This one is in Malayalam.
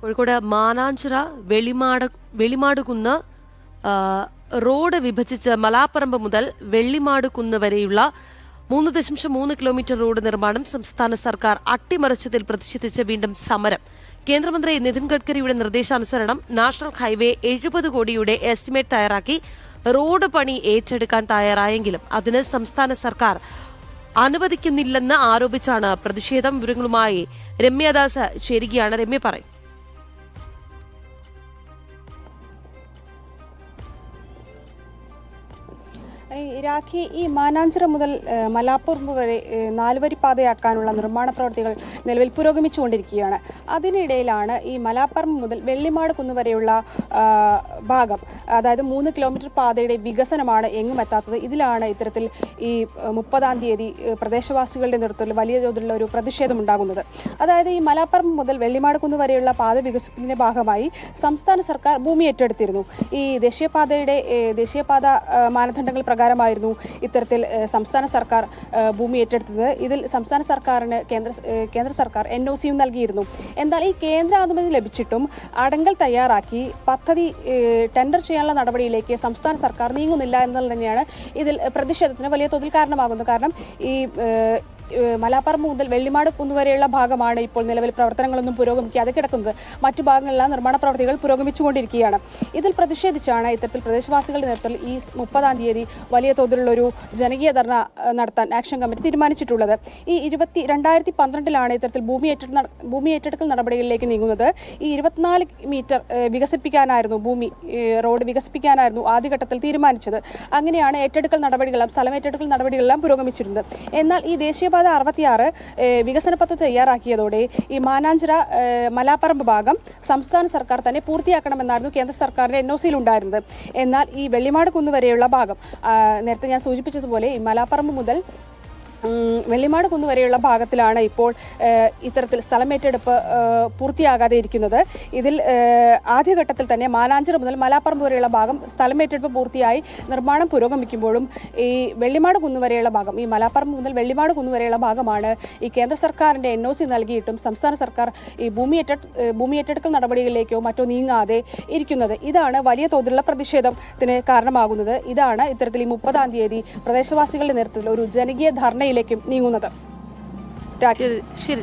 കോഴിക്കോട് മാനാഞ്ചിറ വെളിമാട് വെളിമാടുകുന്ന് റോഡ് വിഭജിച്ച് മലാപ്പറമ്പ് മുതൽ വെള്ളിമാടുകുന്ന് വരെയുള്ള മൂന്ന് ദശാംശം മൂന്ന് കിലോമീറ്റർ റോഡ് നിർമ്മാണം സംസ്ഥാന സർക്കാർ അട്ടിമറിച്ചതിൽ പ്രതിഷേധിച്ച് വീണ്ടും സമരം. കേന്ദ്രമന്ത്രി നിതിൻ ഗഡ്കരിയുടെ നിർദ്ദേശാനുസരണം നാഷണൽ ഹൈവേ എഴുപത് കോടിയുടെ എസ്റ്റിമേറ്റ് തയ്യാറാക്കി റോഡ് പണി ഏറ്റെടുക്കാൻ തയ്യാറായെങ്കിലും അതിന് സംസ്ഥാന സർക്കാർ അനുവദിക്കുന്നില്ലെന്ന് ആരോപിച്ചാണ് പ്രതിഷേധം. വിവരങ്ങളുമായി രമ്യദാസ് ചേരുകയാണ്. രമ്യ പറയും. രാഖി ഈ മാനാഞ്ചിറ മുതൽ മലാപ്പുറം വരെ നാലുവരി പാതയാക്കാനുള്ള നിർമ്മാണ പ്രവർത്തികൾ നിലവിൽ പുരോഗമിച്ചുകൊണ്ടിരിക്കുകയാണ്. അതിനിടയിലാണ് ഈ മലാപ്പറമ്പ് മുതൽ വെള്ളിമാട് കുന്ന് വരെയുള്ള ഭാഗം അതായത് മൂന്ന് കിലോമീറ്റർ പാതയുടെ വികസനമാണ് എങ്ങും എത്താത്തത്. ഇതിലാണ് ഇത്തരത്തിൽ ഈ മുപ്പതാം തീയതി പ്രദേശവാസികളുടെ നേതൃത്വത്തിൽ വലിയ തോതിലുള്ള ഒരു പ്രതിഷേധം ഉണ്ടാകുന്നത്. അതായത് ഈ മലാപ്പറമ്പ് മുതൽ വെള്ളിമാട് കുന്ന് വരെയുള്ള പാത വികസനത്തിന്റെ ഭാഗമായി സംസ്ഥാന സർക്കാർ ഭൂമി ഏറ്റെടുത്തിരുന്നു. ഈ ദേശീയപാതയുടെ ദേശീയപാത മാനദണ്ഡങ്ങൾ പ്രകാരമായിരുന്നു ഇത്തരത്തിൽ സംസ്ഥാന സർക്കാർ ഭൂമി ഏറ്റെടുത്തത്. ഇതിൽ സംസ്ഥാന സർക്കാരിന് കേന്ദ്ര കേന്ദ്ര സർക്കാർ എൻ ഒ സിയും നൽകിയിരുന്നു. എന്നാൽ ഈ കേന്ദ്ര അനുമതി ലഭിച്ചിട്ടും അടങ്കൽ തയ്യാറാക്കി പദ്ധതി ടെൻഡർ ചെയ്യാനുള്ള നടപടിയിലേക്ക് സംസ്ഥാന സർക്കാർ നീങ്ങുന്നില്ല എന്നുള്ളത് തന്നെയാണ് ഇതിൽ പ്രതിഷേധത്തിന് വലിയ തോതിൽ കാരണമാകുന്നത്. കാരണം ഈ മലാപ്പറമ്പ് മുതൽ വെള്ളിമാട് കുന്ന് വരെയുള്ള ഭാഗമാണ് ഇപ്പോൾ നിലവിൽ പ്രവർത്തനങ്ങളൊന്നും പുരോഗമിക്കാതെ കിടക്കുന്നത്. മറ്റു ഭാഗങ്ങളിലെല്ലാം നിർമ്മാണ പ്രവർത്തികൾ പുരോഗമിച്ചുകൊണ്ടിരിക്കുകയാണ്. ഇതിൽ പ്രതിഷേധിച്ചാണ് ഇത്തരത്തിൽ പ്രദേശവാസികളുടെ നേതൃത്വത്തിൽ ഈ മുപ്പതാം തീയതി വലിയ തോതിലുള്ള ഒരു ജനകീയ ധർണ നടത്താൻ ആക്ഷൻ കമ്മിറ്റി തീരുമാനിച്ചിട്ടുള്ളത്. ഈ ഇരുപത്തി രണ്ടായിരത്തി പന്ത്രണ്ടിലാണ് ഇത്തരത്തിൽ ഭൂമി ഏറ്റെടുക്കൽ ഭൂമി ഏറ്റെടുക്കൽ നടപടികളിലേക്ക് നീങ്ങുന്നത്. ഈ ഇരുപത്തിനാല് മീറ്റർ വികസിപ്പിക്കാനായിരുന്നു ഭൂമി റോഡ് വികസിപ്പിക്കാനായിരുന്നു ആദ്യഘട്ടത്തിൽ തീരുമാനിച്ചത്. അങ്ങനെയാണ് ഏറ്റെടുക്കൽ നടപടികളും സ്ഥലം ഏറ്റെടുക്കൽ നടപടികളെല്ലാം പുരോഗമിച്ചിരുന്നത്. എന്നാൽ ഈ ദേശീയപാത അറുപത്തിയാറ് വികസന പദ്ധതി തയ്യാറാക്കിയതോടെ ഈ മാനാഞ്ചിറ മലാപ്പറമ്പ് ഭാഗം സംസ്ഥാന സർക്കാർ തന്നെ പൂർത്തിയാക്കണമെന്നായിരുന്നു കേന്ദ്ര സർക്കാരിന്റെ എൻ ഒ എന്നാൽ ഈ വെള്ളിമാട് കുന്ന് വരെയുള്ള ഭാഗം നേരത്തെ ഞാൻ സൂചിപ്പിച്ചതുപോലെ ഈ മലാപ്പറമ്പ് മുതൽ വെള്ളിമാട് കുന്ന് വരെയുള്ള ഭാഗത്തിലാണ് ഇപ്പോൾ ഇത്തരത്തിൽ സ്ഥലമേറ്റെടുപ്പ് പൂർത്തിയാകാതെ ഇരിക്കുന്നത്. ഇതിൽ ആദ്യഘട്ടത്തിൽ തന്നെ മാനാഞ്ചിറ മുതൽ മലാപ്പറമ്പ് വരെയുള്ള ഭാഗം സ്ഥലമേറ്റെടുപ്പ് പൂർത്തിയായി നിർമ്മാണം പുരോഗമിക്കുമ്പോഴും ഈ വെള്ളിമാട് കുന്ന് വരെയുള്ള ഭാഗം ഈ മലാപ്പറമ്പ് മുതൽ വെള്ളിമാട് കുന്ന് വരെയുള്ള ഭാഗമാണ് ഈ കേന്ദ്ര സർക്കാരിന്റെ എൻ ഒ സി നൽകിയിട്ടും സംസ്ഥാന സർക്കാർ ഈ ഭൂമി ഏറ്റ ഭൂമി ഏറ്റെടുക്കൽ നടപടികളിലേക്കോ മറ്റോ നീങ്ങാതെ ഇരിക്കുന്നത്. ഇതാണ് വലിയ തോതിലുള്ള പ്രതിഷേധത്തിന് കാരണമാകുന്നത്. ഇതാണ് ഇത്തരത്തിൽ ഈ മുപ്പതാം തീയതി പ്രദേശവാസികളുടെ നേതൃത്വത്തിൽ ഒരു ജനകീയ ധർണയിലേക്കും നീങ്ങുന്നത്. ശരി